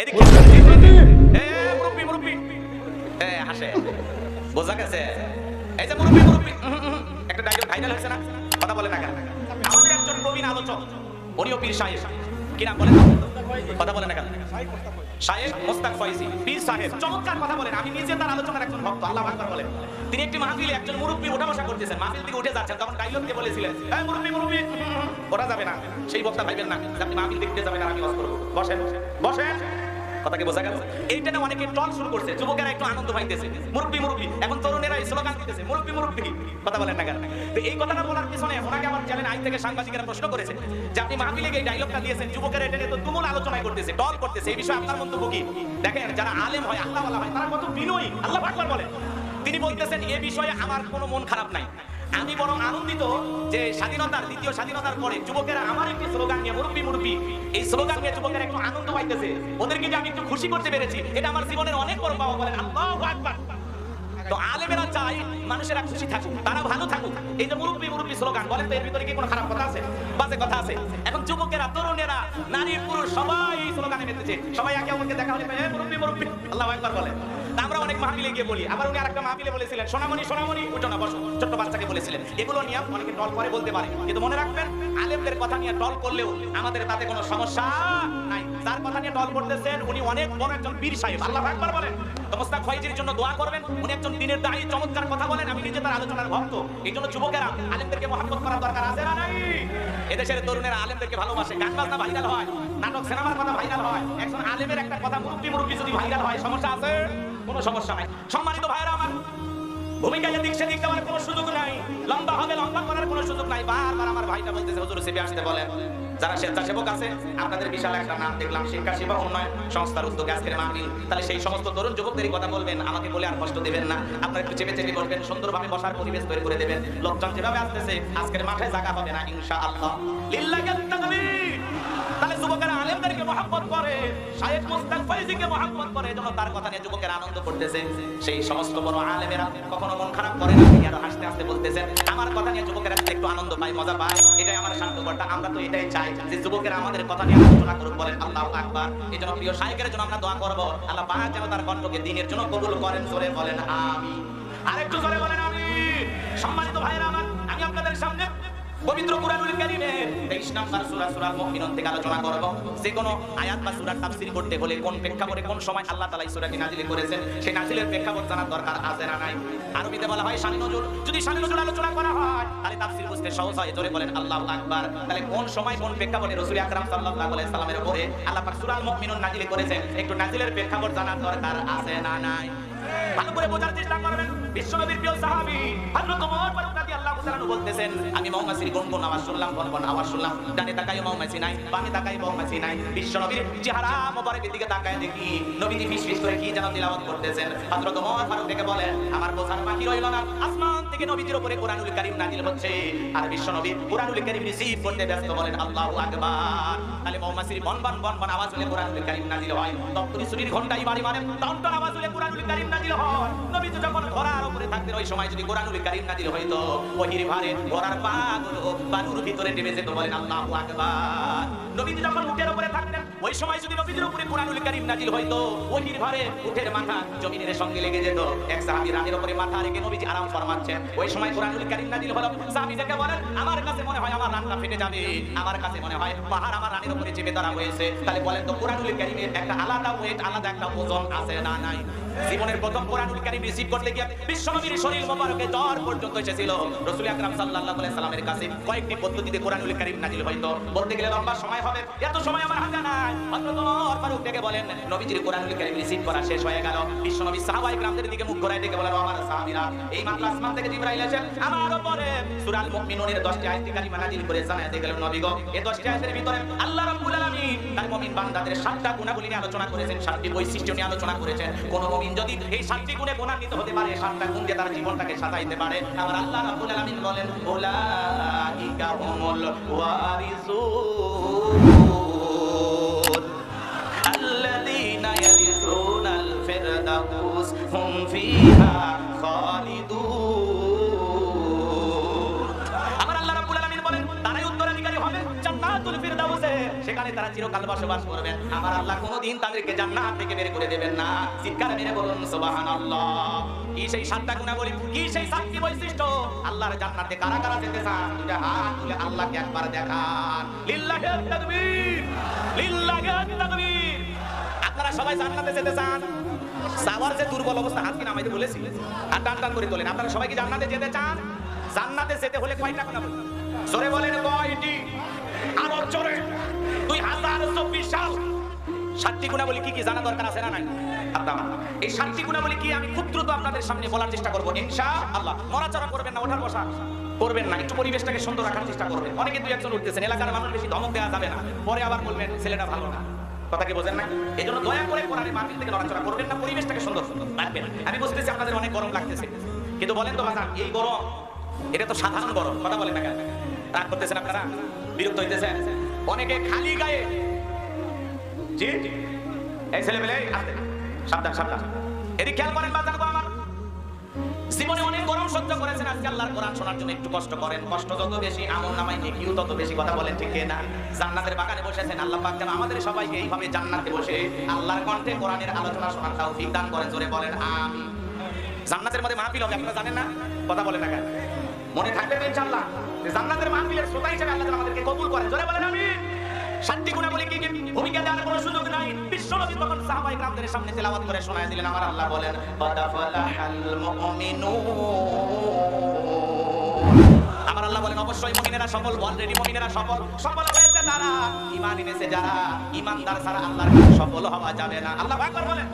এদিকে এ মুরব্বি মুরব্বি। হাসে। বোঝা গেছে। এই যে মুরব্বি মুরব্বি। উম, উম, উম, একটা ডায়লগ ভাইরাল হয়েছে না? কথা বলে না কেন? আমাদের একজন প্রবীণ আলোচক উনিও পীর সাহেব। কি নাম বলেন? কথা বলে না কেন? সাহেব মোস্তাক ফয়জি পীর সাহেব। চমৎকার কথা বলেন। আমি নিজে তার আলোচনার একজন ভক্ত আল্লাহ আকবার বলেন। তিনি একটি মাহফিলে একজন মুরব্বী ওঠা বসা করতেছেন। মাহফিল থেকে উঠে যাচ্ছেন তখন ডাইলগ দিয়ে বলেছিলেন এই মুরব্বী মুরব্বী ওটা যাবে না। সেই বক্তা ভাইবেন না। আপনি মাহফিল দেখতে যাবেন আর আমি করব। বসেন বসেন। কথা কি বোঝা গেল এইটা না অনেকে টল শুরু করছে, যুবকেরা একটু আনন্দ পাইতেছে। মুরব্বী মুরব্বী, এখন তরুণেরা স্লোগান দিতেছে, মুরব্বী মুরব্বী, কথা বলেন না কেন? তো এই কথাটা বলার পিছনে ওনাকে আমার চ্যানেল আইন থেকে সাংবাদিকেরা প্রশ্ন করেছে যে আপনি মাহফিলে গিয়ে ডায়লগটা দিয়েছেন, যুবকেরা এটা নিয়ে তো তুমুল আলোচনায় করতেছে, টল করতেছে, এই বিষয়ে আপনার মন্তব্য কি? দেখেন, যারা আলেম হয় আল্লাহ হয়, তারা কত বিনয়ী, আল্লাহ আকবার বলেন তিনি বলতেছেন, এ বিষয়ে আমার কোনো মন খারাপ নাই। আমি বরং আনন্দিত যে স্বাধীনতার, দ্বিতীয় স্বাধীনতার পরে যুবকেরা আমার একটি স্লোগান নিয়ে, মুরব্বী মুরব্বী, এই স্লোগান নিয়ে যুবকেরা একটু আনন্দ পাইতেছে। ওদেরকে যে আমি একটু খুশি করতে পেরেছি, এটা আমার জীবনের অনেক বড় পাওয়া বলেন। আল্লাহু তো আলেমেরা মানুষেরা খুশি থাকুক, তারা ভালো থাকুক। এই যে মুরব্বী মুরব্বী স্লোগান, বলেন তো এর ভিতরে কি কোনো খারাপ কথা আছে? বাজে কথা আছে। এখন যুবকেরা, তরুণেরা, নারী, পুরুষ সবাই এই স্লোগানে মেতেছে সবাই একে অপরকে দেখা হলে মুরব্বী মুরব্বী। আল্লাহু আকবার বলে মাহফিলে গিয়ে বলি। আবার উনি আরেকটা মাহফিলে বলেছিলেন, সোনামণি সোনামণি, উঠো না, বসো। ছোট্ট বাচ্চাকে বলেছিলেন। এগুলো নিয়ে অনেকে টল করে বলতে পারে। কিন্তু মনে রাখবেন, আলেমদের কথা নিয়ে টল করলেও আমাদের তাতে কোনো সমস্যা নাই। যার কথা নিয়ে টল করতেছেন, উনি অনেক বড় একজন বীর সাহেব। আল্লাহ আকবার বলেন। তো মোস্তাক জন্য দোয়া করবেন, উনি একজন দিনের দায়ী, চমৎকার কথা বলেন, আমি নিজে তার আলোচনার ভক্ত। এই জন্য যুবকেরা, আলেমদেরকে মহাব্বত করার দরকার আছে না নাই? এদেশের তরুণেরা আলেমদেরকে ভালোবাসে। গান বাজনা ভাইরাল হয়, নাটক, সিনেমার কথা ভাইরাল হয়। একজন আলেমের একটা কথা মুরব্বী মুরব্বী যদি ভাইরাল হয়, সমস্যা আছে? কোনো সমস্যা নাই। সম্মানিত ভাইরা আমার ভূমিকা এদিক সেদিক দেওয়ার কোনো সুযোগ নাই। লম্বা হবে, লম্বা করার কোনো সুযোগ নাই। বারবার আমার ভাইটা বলতেছে, হুজুর সেবে আসতে বলেন। যারা স্বেচ্ছাসেবক আছে, আপনাদের বিশাল একটা নাম দেখলাম, শিক্ষা সেবা উন্নয়ন সংস্থার আজকের মাহফিল। তাহলে সেই সমস্ত তরুণ কথা বলবেন, আমাকে বলে আর কষ্ট দেবেন না। আপনারা একটু চেপে চেপে বসবেন সুন্দরভাবে বসার পরিবেশ তৈরি করে দেবেন। লোকজন যেভাবে আসতেছে, আজকের মাঠে জায়গা না তাহলে যুবকেরা আলেমদেরকে করে শায়েখ মুস্তাক ফয়জিকে মহাব্বত করে এজন্য তার কথা নিয়ে যুবকেরা আনন্দ করতেছে। সেই সমস্ত বড় আলেমেরা কখনো মন খারাপ করে না আরও হাসতে হাসতে বলতেছেন। আমার কথা নিয়ে যুবকেরা একটু আনন্দ পায়, মজা পায়। এটাই আমার শান্ত আমরা তো এটাই চাই যে যুবকেরা আমাদের কথা নিয়ে আলোচনা করুক, বলেন, আল্লাহ আকবার। এই জন্য প্রিয় শায়েকের জন্য আমরা দোয়া করব। আল্লাহ পাক যেন তার কণ্ঠকে দিনের জন্য কবুল করেন, জোরে বলেন আমি আরেকটু জোরে বলেন আমি সম্মানিত ভাইরা আমার, আমি আপনাদের সামনে পবিত্র কুরআনুল কারীমের 23 নম্বর সূরা সূরা মুমিনুন থেকে আলোচনা করব। যে কোন আয়াত বা সূরা তাফসীর করতে হলে কোন প্রেক্ষাপটে কোন সময় আল্লাহ তাআলা এই সূরাটি নাজিল করেছেন, সেই নাজিলের প্রেক্ষাপট জানার দরকার আছে না নাই? আরবিতে বলা হয় শানি নজুল যদি শানি নজুল আলোচনা করা হয়, তাহলে তাফসীর বুঝতে সহজ হয়। জোরে বলেন, আল্লাহু আকবার। তাহলে কোন সময় কোন প্রেক্ষাপটে রাসূল আকরাম সাল্লাল্লাহু আলাইহি সাল্লামের উপরে আল্লাহ পাক সূরা মুমিনুন নাজিল করেছেন, একটু নাজিলের প্রেক্ষাপট জানার দরকার আছে না নাই? ভালো করে বোঝার চেষ্টা করবেন। বিশ্বনবীর প্রিয় সাহাবী, হযরত ওমর তাআলা বলতেছেন, আমি মৌমাছির গন আওয়াজ শুনলাম গন গন আওয়াজ শুনলাম। ডানে তাকাই মৌমাছি নাই, বামে তাকাই মৌমাছি নাই। বিশ্ব নবীর চেহারা মোবারকের দিকে তাকায় দেখি, নবীজি ফিসফিস করে কি যেন তিলাওয়াত করতেছেন। হযরত ওমর ফারুক দেখে বলেন, আমার বোঝার বাকি রইল না আসমান থেকে নবীজির উপরে কোরআনুল কারীম নাজিল হচ্ছে। আর বিশ্বনবী কোরআনুল কারীম রিসিভ করতে ব্যস্ত বলেন, আল্লাহু আকবার। তাহলে মৌমাছির বন বন বন বন আওয়াজ হলে কোরআনুল কারীম নাজিল হয়। তপ্তরি সুরির ঘন্টাই বাড়ি মারে টন আওয়াজ হলে কোরআনুল কারীম নাজিল হয়। নবী যখন ঘোড়ার উপরে থাকতেন, ওই সময় যদি কোরআনুল কারীম নাজিল হইতো, ওহির ভারে ঘোড়ার পা গুলো বালুর ভিতরে নেমে যেত বলেন, আল্লাহু আকবার। নবী যখন উটের উপরে থাকতেন, ওই সময় যদি নবীর উপরে কোরআনুল কারীম নাজিল হইতো, ওহির ভারে উটের মাথা জমিনের সঙ্গে লেগে যেত। এক সাহাবী রানের উপরে মাথা রেখে নবীজি আরাম ফরমাচ্ছেন ওই সময় কোরআনুল কারীম নাজিল হলো। সাহাবী দেখে বলেন, আমার কাছে মনে হয় আমার রান্না ফেটে যাবে, আমার কাছে মনে হয় পাহাড় আমার রানীর উপরে চেপে ধরা হয়েছে। তাহলে বলেন তো, কোরআনুল কারীমের একটা আলাদা ওয়েট আলাদা একটা ওজন আছে না নাই? জীবনের প্রথম কোরআনুল কারীম রিসিভ করতে গিয়ে বিশ্বনবীর শরীর মোবারকে দর পর্যন্ত এসেছিল। রাসূল আকরাম সাল্লাল্লাহু আলাইহি সাল্লামের কাছে কয়েকটি পদ্ধতিতে কোরআনুল কারীম নাজিল হইতো। বলতে গেলে লম্বা সময় হবে, এত সময় আমার হাতে নাই। হযরত ওমর ফারুক থেকে বলেন, নবীজির কোরআনুল কারীম রিসিভ করা শেষ হয়ে গেল। বিশ্বনবী সাহাবায়ে کرامদের দিকে মুখ ঘোরায় ডেকে বলেন আমার সাহাবীরা, এই মাত্র আসমান থেকে জিবরাইল এসে আমার উপরে সূরা আল মুমিনুনের 10টি আয়াত কারিমা নাজিল করে জানাতে গেলেন, নবী গো এই 10টি আয়াতের ভিতরে আল্লাহ রাব্বুল তার মুমিন বান্দাদের সাতটা গুণাবলী নিয়ে আলোচনা করেছেন, সাতটি বৈশিষ্ট্য নিয়ে আলোচনা করেছেন। কোন মুমিন যদি এই সাতটি গুণে গুণান্বিত হতে পারে, সাতটা গুণ দিয়ে তার জীবনটাকে সাজাইতে পারে। আমার আল্লাহ রাব্বুল আলামিন বলেন, উলাইকা হুমুল ওয়ারিসুন, আল্লাযীনা ইয়ারিসুনাল ফিরদাউস, হুম ফিহা সেখানে তারা চিরকাল বসবাস করবেন। আমার আল্লাহ কোনোদিন তাদেরকে জান্নাত থেকে বের করে দেবেন না। চিৎকার মেরে বলুন, সুবহানাল্লাহ। কি সেই সাতটা গুণা বলি কি সেই সাতটি বৈশিষ্ট্য? আল্লাহর জান্নাতে কারা কারা যেতে চান? দুইটা হাত তুলে আল্লাহকে একবার দেখান। লিল্লাহি তাকবীর। লিল্লাহি তাকবীর। আপনারা সবাই জান্নাতে যেতে চান? সাওয়ার যে দুর্বল অবস্থা, হাত কি নামাইতে বলেছি? আর টান টান করে তোলেন। আপনারা সবাই কি জান্নাতে যেতে চান? জান্নাতে যেতে হলে কয়টা গুণা বলুন জোরে বলেন, কয়টি? আরও জোরে। দুই হাজার চব্বিশ সাল সাতটি গুণাবলী কি কি জানা দরকার আছে না নাই? এই সাতটি গুণাবলী কি আমি খুব দ্রুত আপনাদের সামনে বলার চেষ্টা করব? ইনশা আল্লাহ করবেন না, ওঠার বসা করবেন না, একটু পরিবেশটাকে সুন্দর রাখার চেষ্টা করবেন। অনেকে দুই একজন উঠতেছেন, এলাকার মানুষ বেশি ধমক দেওয়া যাবে না। পরে আবার বলবেন, ছেলেটা ভালো না। কথা কি বোঝেন না এই জন্য দয়া করে থেকে নড়াচড়া করবেন না, পরিবেশটাকে সুন্দর সুন্দর রাখবেন। আমি বুঝতেছি আপনাদের অনেক গরম লাগতেছে। কিন্তু বলেন তো, বাজান, এই গরম, এটা তো সাধারণ গরম। কথা বলেন না রাগ করতেছেন আপনারা? বিরক্ত হইতেছেন অনেকে খালি গায়ে জি এই ছেলে সাবধান সাবধান। এদিকে খেয়াল করেন বাজান গো আমার। জীবনে অনেক গরম সহ্য করেছেন, আজকে আল্লাহর কোরআন শোনার জন্য একটু কষ্ট করেন। কষ্ট যত বেশি, আমল নামাই নেকিও তত বেশি কথা বলেন, ঠিক না জান্নাতের বাগানে বসেছেন, আল্লাহ পাক যেন আমাদের সবাইকে এইভাবে জান্নাতে বসে আল্লাহর কণ্ঠে কোরআনের আলোচনা শোনার তৌফিক দান করেন, জোরে বলেন, আমিন। জান্নাতের মধ্যে মাহফিল হবে, আপনারা জানেন না? কথা বলেন না কেন? মনে থাকবে ইনশাআল্লাহ জান্নাতের মাহফিলের শ্রোতা হিসেবে আল্লাহ আমাদেরকে কবুল করেন। জোরে বলেন আমি। শান্তি গুণা গুণাবলী কি ভূমিকা দেওয়ার কোনো সুযোগ নাই। বিশ্বনবী তখন সাহাবাই গ্রামদের সামনে তেলাওয়াত করে শোনায় দিলেন, আমার আল্লাহ বলেন ফাদাফালাহাল মুমিনু আমার আল্লাহ বলেন, অবশ্যই মুমিনেরা সফল অলরেডি মুমিনেরা সফল। সফল হয়েছে তারা। ঈমান এনেছে যারা। ঈমানদার ছাড়া আল্লাহর কাছে সফল হওয়া যাবে না। আল্লাহ আকবার বলেন।